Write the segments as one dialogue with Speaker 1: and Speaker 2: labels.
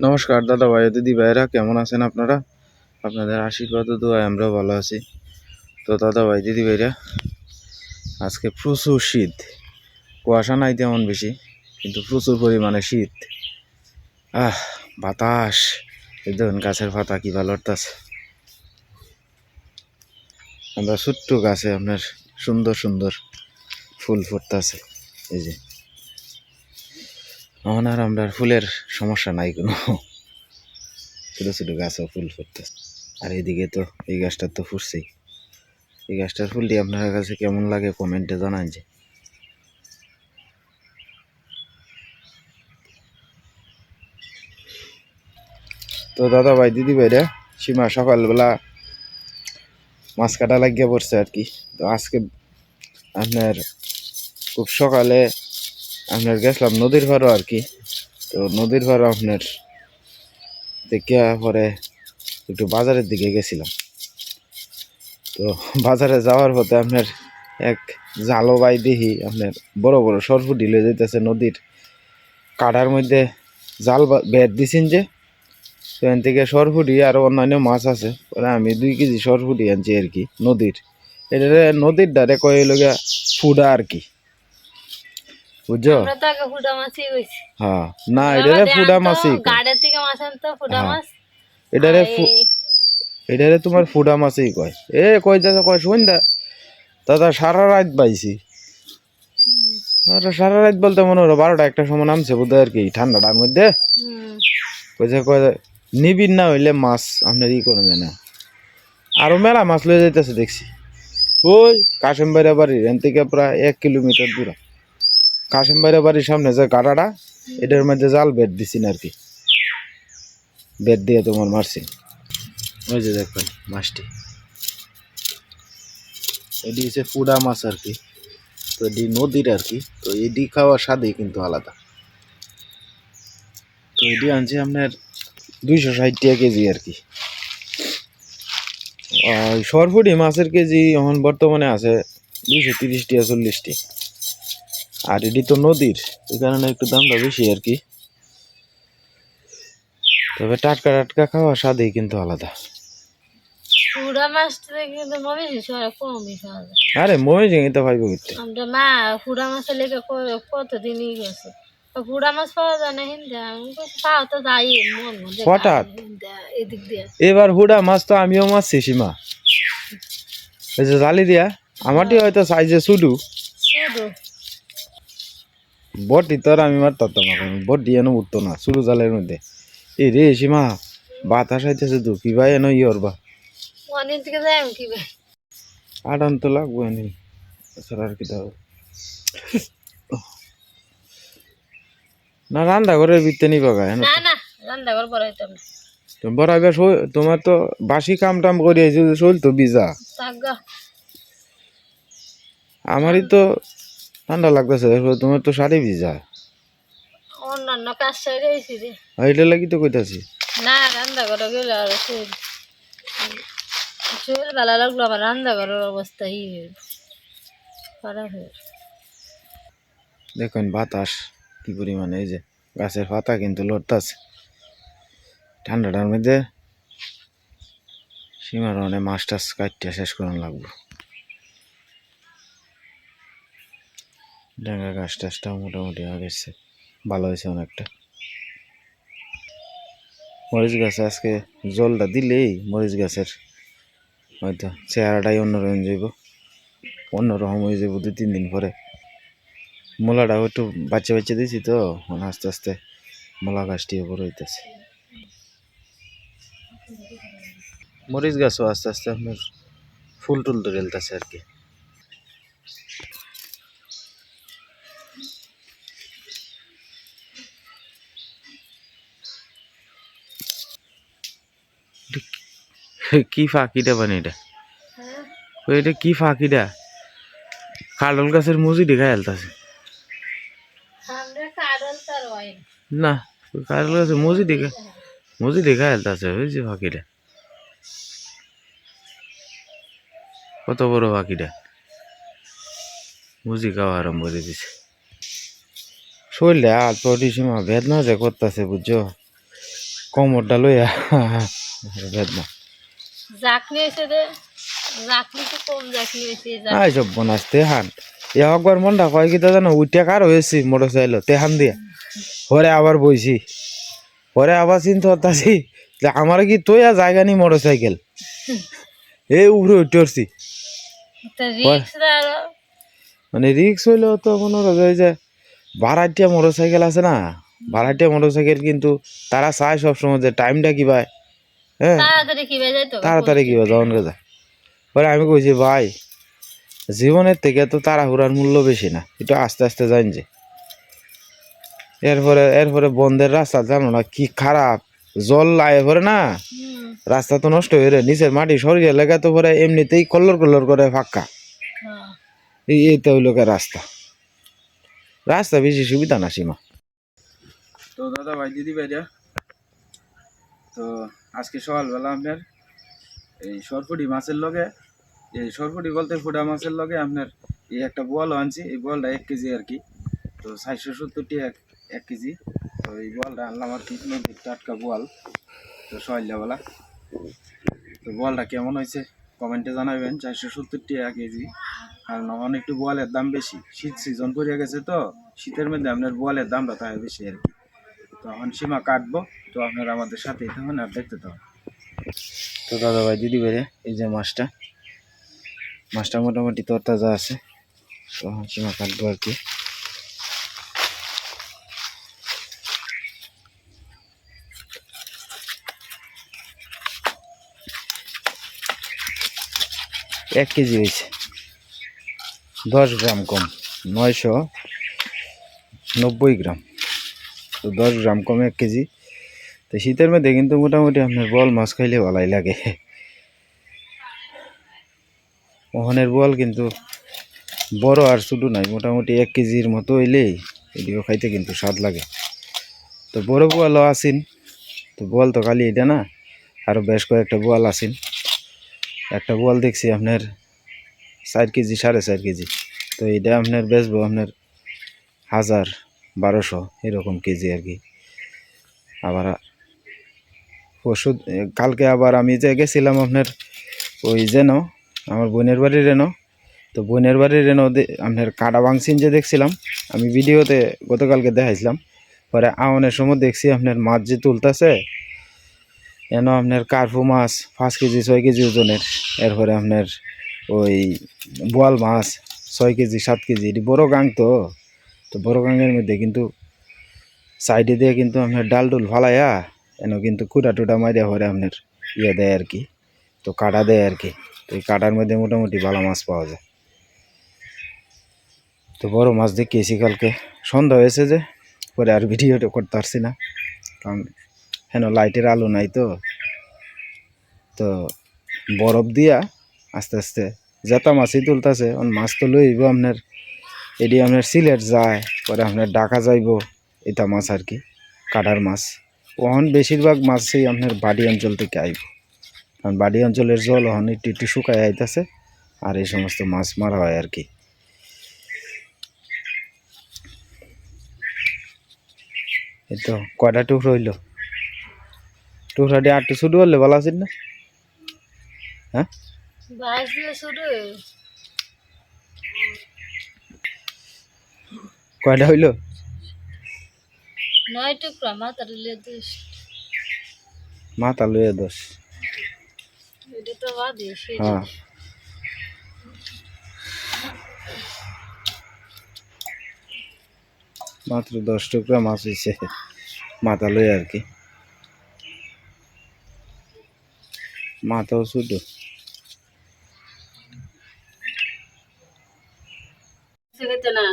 Speaker 1: নমস্কার, দাদা ভাই, দিদি ভাইরা কেমন আছেন আপনারা? আপনাদের আশীর্বাদ দোয়ায় আমরাও ভালো আছি। তো দাদা ভাই, দিদি ভাইরা, আজকে প্রচুর শীত। কুয়াশা নাই তেমন বেশি, কিন্তু প্রচুর পরিমাণে শীত। আহ, বাতাস। দেখুন, গাছের পাতা কি ভালো আছে আমরা ছোট্ট গাছে আপনার সুন্দর সুন্দর ফুল ফুটতেছে। এই যে। আর আমরা ফুলের সমস্যা নাই কোনো। ছোটো ছোটো গাছও ফুল ফুটতেছে। আর এদিকে তো এই গাছটার তো ফুটছেই। এই গাছটার ফুলটি আপনার কাছে কেমন লাগে কমেন্টে জানান যে। তো দাদা ভাই, দিদি ভাইরা সীমা সকালবেলা মাছ কাটা লাগিয়ে পড়ছে আর কি। তো আজকে আপনার খুব সকালে আপনার গেছিলাম নদীর পাড়ও আর কি। তো নদীর পাড়ও আপনার দেখিয়া পরে একটু বাজারের দিকে গেছিলাম। তো বাজারে যাওয়ার পথে আপনার এক জালো বাই আপনার বড় বড় সরফুটি লয়ে যেতেছে নদীর। কাটার মধ্যে জাল বের দিছেন যে সেখান থেকে সরফুটি আর অন্যান্য মাছ আছে। পরে আমি দুই কেজি সরফুটি আনছি আর কি, নদীর। এটা নদীর ধারে কয়ে লগা ফুডা আর কি। বুঝছ? হ্যাঁ না এটারে ফুডা
Speaker 2: থেকে মাছ আনতো
Speaker 1: হ্যাঁ।
Speaker 2: মাছ।
Speaker 1: এটারে ফু-
Speaker 2: এই
Speaker 1: এটারে তোমার ফুডা মাছই কয়। এ কই দাদা কয় শুন দা। দাদা সারা রাত সারা রাত বলতে মনে হলো বারোটা একটা সময় নামছে বোধহয় আর কি ঠান্ডাটার মধ্যে। কইছে কয় নিবিন না হইলে মাছ আপনার ই করে না। আরও মেলা মাছ লয়ে যাইতেছে দেখছি। ওই কাশেম বাইরা বাড়ির এন থেকে প্রায় এক কিলোমিটার দূরে। কাশেম বাইরা বাড়ির সামনে যে কাটাটা, এটার মধ্যে জাল বেড দিছি আর কি বেড দিয়ে তোমার মারছি। ওই যে দেখবেন, মাছটি। এটি হচ্ছে ফুডা মাছ আর কি তো এটি নদীর আর কি তো এটি খাওয়ার স্বাদই কিন্তু আলাদা। তো এটি আনছি আপনার দুইশো ষাট টাকা কেজি আর কি আর সরফুটি মাছের কেজি এখন বর্তমানে আছে দুইশো তিরিশটি টাকা চল্লিশটি আর এটি তো নদীর এই কারণে একটু দামটা বেশি আর কি। তবে টাটকা টাটকা খাওয়া স্বাদেই কিন্তু আলাদা।
Speaker 2: মাছটা কিন্তু মমিছি সরে কমই খাওয়া যায়
Speaker 1: আরে মই জেঙে তো ভাইব করতে
Speaker 2: আমরা মা ফুটা মাছের লেগে ক- কতদিনই গেছে। মাছ পাওয়া যায় না হিন্দে পাও তো যাই মন
Speaker 1: হঠাৎ?
Speaker 2: এদিক দিয়ে।
Speaker 1: এবার হুডা মাছ তো আমিও মারছি সীমা এই যে জালি দিয়া আমারটি হয়তো সাইজে শুধু।
Speaker 2: শুধু?
Speaker 1: বটি তো আর আমি মারতাম না বটি এনে উঠতো না শুরু জালের মধ্যে এই রে সীমা বাতাস আইতেছে তো কি ভাই এনো ইয়র বা
Speaker 2: অনেক দিকে যাই কি ভাই
Speaker 1: আটান তো লাগবো এনে এছাড়া আর কি দাও না রান্না ঘরের ভিতরে নিবা গায়ে
Speaker 2: না না রান্না ঘর বড় হইতাম না
Speaker 1: বরাবর তোমার তো বাসি কাম টাম করে শরীর তো বিজা আমারই তো ঠান্ডা লাগতেছে তোমার তো শাড়ি ভিজা।
Speaker 2: অন্যান্য কাজ সাইডে এসি রে।
Speaker 1: এটা লাগি তো কইতাছি।
Speaker 2: না রান্না ঘরে গেলে আর শরীর শরীর ভালো লাগল আমার রান্না ঘরের অবস্থা ই খারাপ হয়ে
Speaker 1: দেখুন বাতাস কি পরিমাণে এই যে গাছের পাতা কিন্তু লড়তাছে। ঠান্ডাটার মধ্যে সীমার অনেক মাছ টাছ কাটতে শেষ করান লাগবো ডাঙ্গা গাছ টাছটাও মোটামুটি আগেছে ভালো হয়েছে অনেকটা। মরিচ গাছে আজকে জলটা দিলেই মরিচ গাছের হয়তো চেহারাটাই অন্যরকম যাইব অন্যরকম হয়ে যাব দু তিন দিন পরে। মূলাটাও একটু বাচ্চা বাচ্চা দিয়েছি তো আস্তে আস্তে মূলা গাছটি বড় হইতেছে। মরিচ গাছও আস্তে আস্তে আপনার ফুল টুল তো রেলতেছে আর কি। কি ফাঁকিটা বানি এটা? ওই এটা কি ফাঁকিটা? কাডল গাছের মুজি দেখা হেলতাছে না কাডল গাছের মুজি দেখা মুজি দেখা হেলতাছে ওই যে ফাঁকিটা। কত বড় ফাঁকিটা? মুজি খাওয়া আরম্ভ করে দিছে। শরীরটা অল্প সীমা বেদনা যে করতেছে, বুঝছ? কোমরটা লইয়া বেদনা।
Speaker 2: জাকনি হয়েছে রে জাকনি তো কম জাকনি হয়েছে
Speaker 1: আই সব বনাস তেহান। এ একবার মনটা কয় কি জানো উইটা কার হয়েছি তেহান দিয়া। পরে আবার বইছি। পরে আবার চিন্তা যে আমার কি তোয়া জায়গা নি মোটর সাইকেল এই উপরে উঠে উঠছি। মানে রিক্স হইলেও তো মনে ওই যে ভাড়াটিয়া মোটর সাইকেল আছে না ভাড়াটিয়া মোটর সাইকেল কিন্তু তারা চায় সবসময় যে টাইমটা কি পায়। হ্যাঁ।
Speaker 2: তাড়াতাড়ি কি বেজে তো?
Speaker 1: তাড়াতাড়ি যখন যায়? পরে আমি কইছি ভাই জীবনের থেকে তো তাড়াহুড়ার মূল্য বেশি না। একটু আস্তে আস্তে যাইন যে। এরপরে এরপরে বন্ধের রাস্তা জানো না কি খারাপ। জল লাগে পরে না। রাস্তা তো নষ্ট হয়ে রে। নিচের মাটি সরিয়ে লেগে তো পরে এমনিতেই কল্লর কল্লর করে ফাঁকা।
Speaker 2: হ্যাঁ।
Speaker 1: এই এই তো হইল রাস্তা। রাস্তা বেশি সুবিধা না সীমা। তো দাদা ভাই দিদি ভাইরা। তো আজকে সকালবেলা আপনার এই সরপুটি মাছের লগে, এই সরপুটি বলতে ফুটা মাছের লগে আপনার এই একটা বল আনছি, এই বলটা এক কেজি আর কি। তো চারশো সত্তরটি এক এক কেজি। তো এই বলটা আনলাম আর কি টাটকা বল তো সকালবেলা। তো বলটা কেমন হয়েছে কমেন্টে জানাবেন, চারশো সত্তরটি এক কেজি। কারণ এখন একটু বোয়ালের দাম বেশি, শীত সিজন পড়ে গেছে তো, শীতের মধ্যে আপনার বোয়ালের দামটা তাই বেশি আর কি। তো এখন সীমা কাটবো, তো আপনারা আমাদের সাথেই থাকুন আর দেখতে থাকুন। তো দাদা ভাই দিদি বেড়ে এই যে মাছটা মাছটা মোটামুটি তরতাজা আছে, তো এখন সীমা কাটবো আর কি। এক কেজি হয়েছে, দশ গ্রাম কম, নয়শো নব্বই গ্রাম। তো দশ গ্রাম কম এক কেজি। তো শীতের মধ্যে কিন্তু মোটামুটি আপনার বল মাছ খাইলে ভালোই লাগে। মোহনের বল কিন্তু বড় আর ছোটো নাই, মোটামুটি এক কেজির মতো হইলেই এদিকে খাইতে কিন্তু স্বাদ লাগে। তো বড় বোয়ালও আসিন তো বল তো খালি এটা না আরও বেশ কয়েকটা বোয়াল আসিন একটা বোয়াল দেখছি আপনার চার কেজি, সাড়ে চার কেজি। তো এটা আপনার বেচবো আপনার হাজার বারোশো এরকম কেজি আর কি। আবার পরশু কালকে আবার আমি যে গেছিলাম আপনার ওই যেন আমার বোনের বাড়ি রেনো তো বোনের বাড়ি রেনো আপনার কাটা বাংসিন যে দেখছিলাম, আমি ভিডিওতে গতকালকে দেখাইছিলাম, পরে আওনের সময় দেখছি আপনার মাছ যে তুলতেছে, এন আপনার কার্পু মাছ, পাঁচ কেজি, ছয় কেজি ওজনের, এরপরে আপনার ওই বোয়াল মাছ, ছয় কেজি, সাত কেজি বড় গাং তো। তো বড় গাঙের মধ্যে কিন্তু সাইডে দিয়ে কিন্তু আপনার ডাল ডুল ফালাইয়া এন কিন্তু কুটা টুটা মারিয়া পরে আপনার ইয়ে দেয় আর কি। তো কাটা দেয় আর কি। তো এই কাটার মধ্যে মোটামুটি ভালো মাছ পাওয়া যায়। তো বড় মাছ দেখিয়েছি কালকে। সন্ধ্যা হয়েছে যে, পরে আর ভিডিওটা করতে পারছি না। কারণ হেন লাইটের আলো নাই তো। তো বরফ দিয়া আস্তে আস্তে জেতা মাছই তুলতেছে। মাছ তো লইব আপনার এটি আপনার সিলেট যায়, পরে আপনার ঢাকা যাইব, এটা মাছ আর কি কাটার মাছ। ওহন বেশিরভাগ মাছই আপনার বাড়ি অঞ্চল থেকে আইব। কারণ বাড়ি অঞ্চলের জল ওহন একটু একটু শুকায় আইতেছে, আর এই সমস্ত মাছ মারা হয় আর কি। এই তো কয়টা টুকরো হইল? টুকরাটি আটটু শুরু করলে ভালো আছেন না? হ্যাঁ
Speaker 2: বাইশ দিয়ে শুরু
Speaker 1: কয়টা হইল?
Speaker 2: নয় টুকরা
Speaker 1: মাথা লইয়া দোষ
Speaker 2: বাদে
Speaker 1: হ্যাঁ। মাত্র দশ টুকরা মাছ হয়েছে মাথা লই আর কি। মাথাও ছোট।
Speaker 2: না।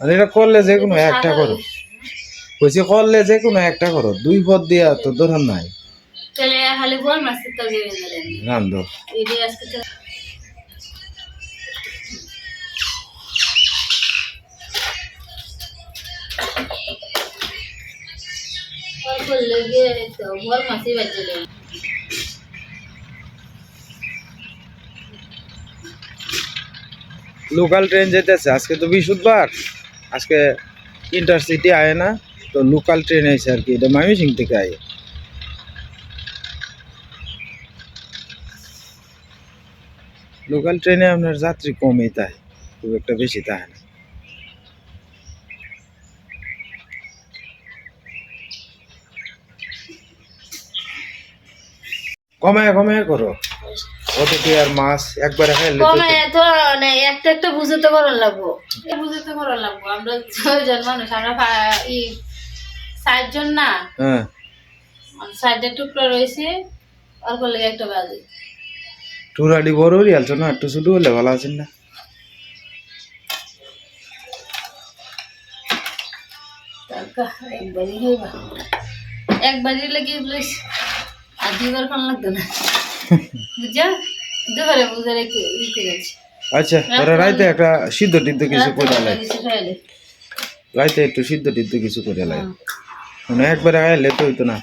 Speaker 1: আর এটা করলে যে কোনো একটা করো। কইছে করলে যে কোনো একটা করো। দুই পদ দিয়া তো দরকার নাই।
Speaker 2: বল
Speaker 1: রান্ধো
Speaker 2: তো মাছই বাজলেন
Speaker 1: লোকাল ট্রেন যেতেছে, আজকে তো বৃহস্পতিবার, আজকে ইন্টারসিটি আয় না, তো লোকাল ট্রেন আছে আর কি, এটা ময়মনসিং থেকে আয়। লোকাল ট্রেনে আপনার যাত্রী কমই তাই, খুব একটা বেশি তাই না। কমায় কমায় করো। অত আর মাছ একবারে খাইলে
Speaker 2: কমে তো মানে একটা একটা বুঝতে করার লাগবো। এ বুঝতে করার লাগবো। আমরা ছয়জন মানুষ আমরা ই ষাটজন না।
Speaker 1: হ্যাঁ।
Speaker 2: ষাটটা টুকরো রয়েছে অল্প লেগে একটা বাজে।
Speaker 1: টুরাডি বড় হয়ে আলছো না? একটু শুধু হলে ভালো আছেন না?
Speaker 2: টাকা একবারই হইবা একবারই লেগে প্লিজ আর দুবার কোন লাগতো না। বুঝছ বুঝে রেখে
Speaker 1: আচ্ছা তোরা রাইতে একটা সিদ্ধ টিদ্ধ কিছু করে লাই রাইতে একটু সিদ্ধ টিদ্ধ কিছু করে লাই মানে একবারে খাইলে তো হইতো না।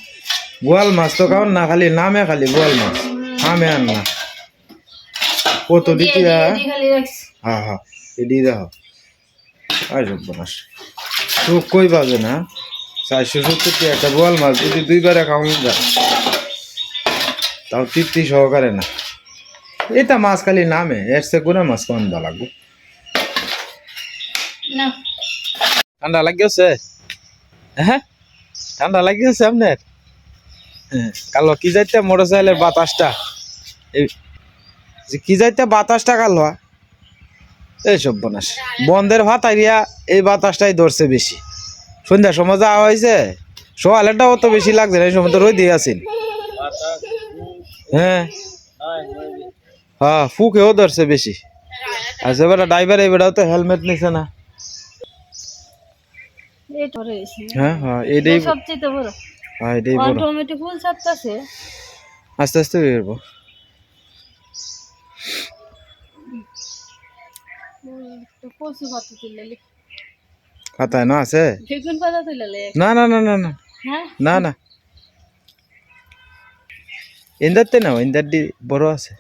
Speaker 1: বোয়াল মাছ তো খাওয়ান না খালি নামে খালি বোয়াল মাছ। আমে আন না। কত দিতে হ্যাঁ? হ্যাঁ এডি দেখো। আর সর্বনাশ তো কই পাবে না? চারশো সত্তর একটা বোয়াল মাছ যদি দুইবারে খাওয়ান যায়। তাও তৃপ্তি সহকারে না। এটা মাছ খালি নামে এর সে গুণা মাছ কম দা লাগবো। ঠান্ডা লাগিয়েছে? হ্যাঁ? ঠান্ডা লাগিয়েছে আপনার? হ্যাঁ কালো কি যাইতে মোটর সাইকেলের বাতাসটা? এই যে কি যাইতে বাতাসটা কালো এই সব বনাস বন্ধের ভাত আইয়া এই বাতাসটাই ধরছে বেশি। সন্ধ্যার সময় যাওয়া হয়েছে সকালেরটা অত বেশি লাগছে না এই সময় তো রোদ দিয়ে আছেন হ্যাঁ। হ্যাঁ ফুকেও ধরছে বেশি। আচ্ছা বেটা ড্রাইভার এই বেটাও তো হেলমেট নিছে না। হ্যাঁ হ্যাঁ এটাই
Speaker 2: সবচেয়ে বড়।
Speaker 1: হ্যাঁ এটাই বড়।
Speaker 2: টমেটো ফুল ছাড়তেছে।
Speaker 1: আস্তে আস্তে বেরবো খাতায় না আছে? না। না না না না না না। ইন্দারতে না ইন্দার দি বড় আছে।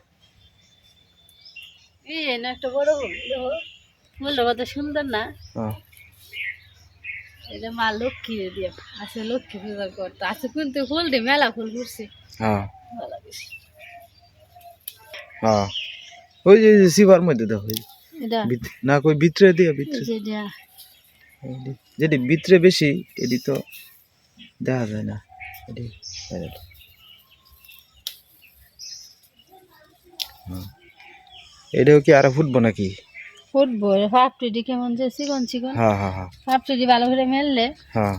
Speaker 2: একটা বড় কত সুন্দর না?
Speaker 1: হ্যাঁ।
Speaker 2: এটা মা লক্ষ্মী দিয়ে আছে লক্ষ্মী পূজা করতে। আছে কিন্তু ফুল দিয়ে মেলা ফুল ফুটছে।
Speaker 1: হ্যাঁ। হ্যাঁ। ওই যে শিবার মধ্যে দেখো না কই ভিতরে দিয়া ভিতরে।
Speaker 2: যেটা
Speaker 1: এডি- যেটি ভিতরে বেশি এটি তো দেখা যায় না। এটি বাইরে। হ্যাঁ। এটাও কি আরও ফুটবো নাকি?
Speaker 2: ফুটবো পাপড়ি কেমন যে চিকন চিকন।
Speaker 1: হ্যাঁ হ্যাঁ হ্যাঁ।
Speaker 2: পাপড়ি ভালো করে মেললে।
Speaker 1: হ্যাঁ।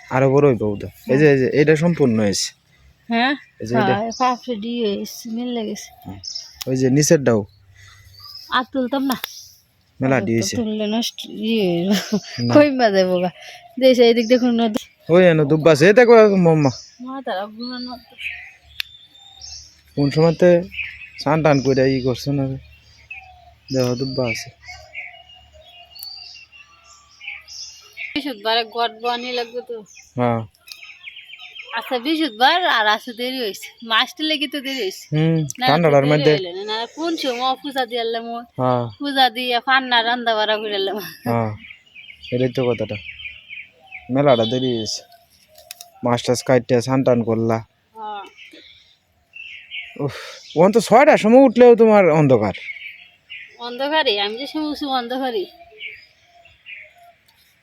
Speaker 1: আরও বড় হইব ওটা এই যে এই যে এটা সম্পূর্ণ হয়েছে
Speaker 2: হ্যাঁ?
Speaker 1: যে
Speaker 2: হ্যাঁ পাপড়ি মিললে গেছে।
Speaker 1: ওই যে নিচের ডাও
Speaker 2: আর তুলতাম না।
Speaker 1: মেলা দিয়েছে।
Speaker 2: তুললে নষ্ট ইয়ে দেশে এদিক দেখুন
Speaker 1: ওই এনো দুব্বা আছে। এটা মাম্মা
Speaker 2: মা। তারা
Speaker 1: কোন সময়তে স্নান টান করে ই করছে না দেহ দুব্বা আছে।
Speaker 2: বৃহস্পতিবারে গড বানি লাগবে তো।
Speaker 1: হ্যাঁ।
Speaker 2: আচ্ছা বৃহস্পতিবার আর আছে দেরি হয়েছে মাসটা লেগে তো দেরি
Speaker 1: হুম
Speaker 2: দেরি
Speaker 1: মধ্যে।
Speaker 2: না, কোন সময় পূজা দিয়ে এলাম
Speaker 1: হ্যাঁ।
Speaker 2: পূজা দিয়ে ফান্না রান্না বাড়া করে এলাম।
Speaker 1: হ্যাঁ এটাই তো কথাটা। মেলাটা দেরি হয়েছে মাছ টাছ কাটতে স্নান টান করলা।
Speaker 2: হ্যাঁ।
Speaker 1: উফ। ওখান তো ছয়টার সময় উঠলেও তোমার অন্ধকার।
Speaker 2: অন্ধকারে আমি যে সময় উঠছি অন্ধকারে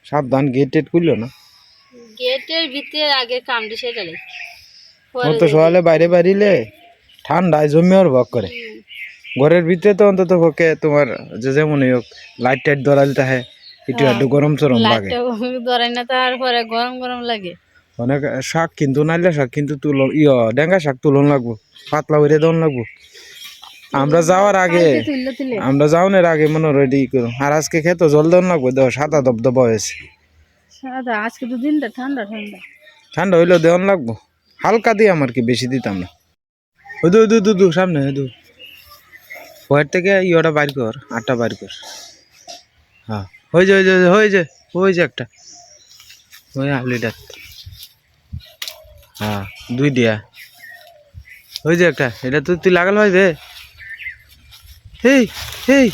Speaker 1: সাবধান গেট টেট খুললো না?
Speaker 2: গেটের ভিতরে আগে কামড়ি সেটা লাই
Speaker 1: ওর তো সকালে বাইরে বাড়িলে ঠান্ডায় জমে ওর ভক করে। ঘরের ভিতরে তো অন্তত পক্ষে তোমার যে যেমন হোক লাইট টাইট ধরালে তাহে একটু একটু গরম চরম লাগে।
Speaker 2: ধরাই না তারপরে গরম গরম লাগে।
Speaker 1: অনেক শাক কিন্তু নাইলে শাক কিন্তু তুলন ইয় ডেঙ্গা শাক তুলন লাগবো পাতলা করে দন লাগবো। আমরা যাওয়ার আগে আমরা যাওয়ার আগে মনে রেডি করো আর আজকে খেতো জল দেন লাগবো দেওয়া সাদা দবদবা হয়েছে।
Speaker 2: সাদা আজকে তো দিনটা ঠান্ডা ঠান্ডা।
Speaker 1: ঠান্ডা হইলেও দেওয়ান লাগবো। হালকা দিয়ে আমার কি বেশি দিতাম না। ওই দু দু দু দু সামনে দু। ওয়ার থেকে ইয়েটা বাইর কর আটটা বাইর কর। হ্যাঁ হয়ে যে হয়ে যে হয়ে যে হয়ে যে একটা। ওই হাফ লিটার হ্যাঁ দুই দিয়া। ওই যে একটা এটা তো তুই লাগাল হয় রে। হেই হেই।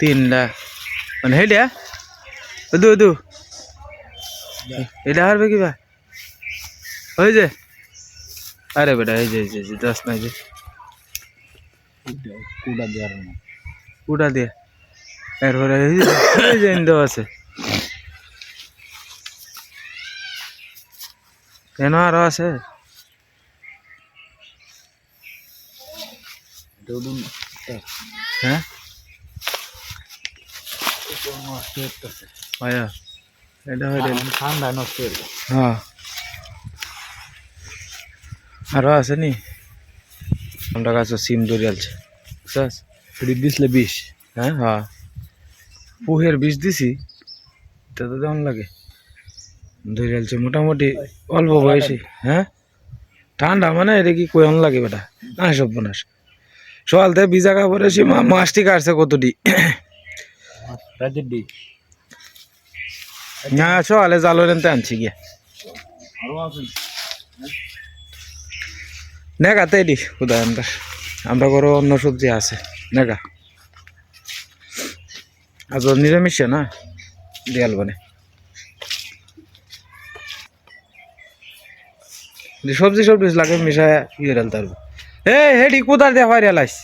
Speaker 1: তিনটা। মানে সেইটা দু দু এটা হারবে কিবা ওই যে। আরে বেটা এই যে এই যে, দশ নাই যে।
Speaker 3: দেওয়ার না।
Speaker 1: উঠা দিয়ে। এরপরে এই এই যে ইন্দো আছে। কেন আরও আছে। হ্যাঁ? এটা হয়ে
Speaker 3: ঠান্ডা নষ্ট হ্যাঁ
Speaker 1: আরও আছে নি? আমরা কাছে সিম দরিয়ালছে বুঝছস
Speaker 3: ফ্রিজ দিসলে বিষ
Speaker 1: হ্যাঁ হ্যাঁ। পুহের বিষ দিছি তা তো কেমন দরিয়ালছে মোটামুটি অল্প বয়সী হ্যাঁ? ঠান্ডা মানে এটা কি কেমন লাগে বেটা? না সব বনাস সকালতে ভিজা কাপড়ে সে মাছটি কাটছে কতটি? না সকালে জালো রেনতে আনছি গিয়া। নেগাতে দি আমরা আমরা ঘরে অন্য সবজি আছে নেগা। আজ নিরামিষ না দেয়াল বনে। সবজি সবজি লাগে মিশায় ইয়ে ডালতে পারব এ হেডি কোদার দিয়ে হয় রেলাইস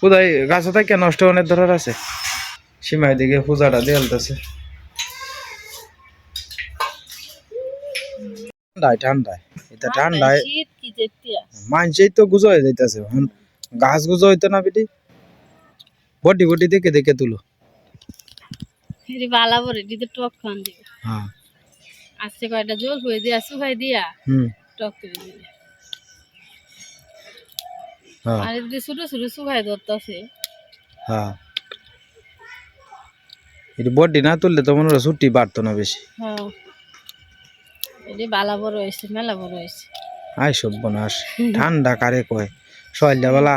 Speaker 1: কোদাই গাছ থেকে নষ্ট অনেক ধরার আছে। সীমায় দিকে পূজাটা দিয়ে আলতেছে ঠান্ডায় ঠান্ডায়। এটা ঠান্ডায়
Speaker 2: কি
Speaker 1: তো গুজো হয়ে যাইতেছে। গাছ গুজো হইতো না বিটি। বডি বডি দেখে দেখে তুলো।
Speaker 2: বালা বরে দিতে টক খান দিবে।
Speaker 1: হ্যাঁ।
Speaker 2: আজকে কয়টা জল হয়ে দিয়া শুকাই দিয়া?
Speaker 1: হুম।
Speaker 2: টক করে দিবে।
Speaker 1: হ্যাঁ।
Speaker 2: আর যদি ছোট ছোট শুকাই ধরতেছে
Speaker 1: হ্যাঁ। এটি বডি না তুললে তো মনে হয় ছুটি বাড়তো না বেশি।
Speaker 2: হ্যাঁ। এটি বালা বড় হয়েছে মেলা বড় হয়েছে।
Speaker 1: আই সব বনাস ঠান্ডা কারে কয়? সকালটা বেলা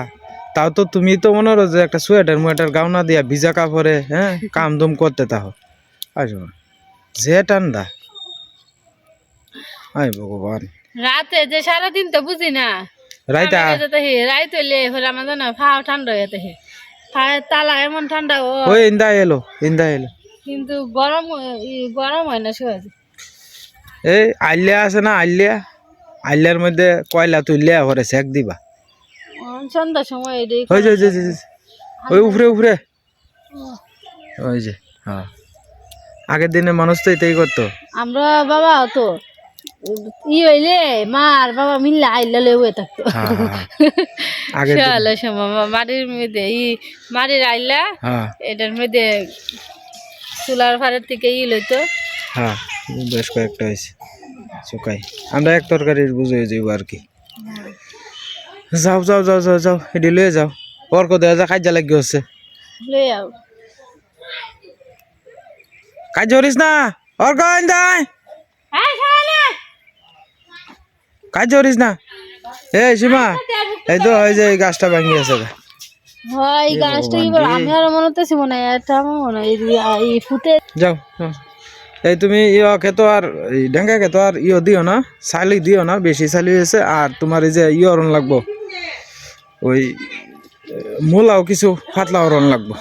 Speaker 1: তাও তো তুমি তো মনে হলো যে একটা সোয়েটার মোয়েটার গাউনা দিয়া ভিজা কাপড়ে হ্যাঁ কাম দুম করতে তাহো। আসো যে ঠান্ডা। আই ভগবান।
Speaker 2: রাতে যে সারাদিন তো বুঝি না।
Speaker 1: রাইতা?
Speaker 2: রাইত হইলে হলে আমার জানা ফাও ঠান্ডা হয়ে হে। তালা এমন ঠান্ডা ও।
Speaker 1: ওই ইন্দা এলো ইন্দা এলো।
Speaker 2: কিন্তু গরম হয়- গরম হয় না সহজ।
Speaker 1: এই আইলিয়া আছে না আইলিয়া? আইলিয়ার মধ্যে কয়লা তুললিয়া ভরে সেক দিবা।
Speaker 2: সন্ধ্যার সময় এটাই
Speaker 1: ওই যে ওই যে, ওই যে, ওই উপরে উপরে ওই যে হ্যাঁ। আগের দিনে মানুষ তো এটাই করতো।
Speaker 2: আমরা বাবা তো ই হইলে মা আর বাবা মিললে আইলে লেগে থাকতো।
Speaker 1: হ্যাঁ, হ্যাঁ, দিনে।
Speaker 2: সময় মাটির মধ্যে ই মাটির আইলা
Speaker 1: হ্যাঁ।
Speaker 2: এটার মধ্যে চুলার ফাড়ের থেকে ই লইতো।
Speaker 1: হ্যাঁ বেশ কয়েকটা হয়েছে শুকাই আমরা এক তরকারির বুঝে যাইব আর কি। যাও যাও যাও যাও যাও এটি লয়ে যাও। অর্ক দেওয়া যা কাজা লাগি হচ্ছে।
Speaker 2: লই আও।
Speaker 1: কাজ করিস না? অর্ক আইন্দাই
Speaker 2: এই শালা!
Speaker 1: কাজ করিস না। এই সীমা এই তো ওই যে গাছটা ভাঙি আছে
Speaker 2: এই গাছটা কি আমি আর মনে হতেছি মনে হয় এটা আমার মনে হয় এই- ফুটে
Speaker 1: যাও। এই তুমি ইয় খেতো আর ডেঙ্গা খেতো আর ইয় দিও না চালি দিও না বেশি চালি হয়েছে আর তোমার এই যে ইয়ে অরণ লাগবো। ওই মূলাও কিছু পাতলা অরণ লাগবো।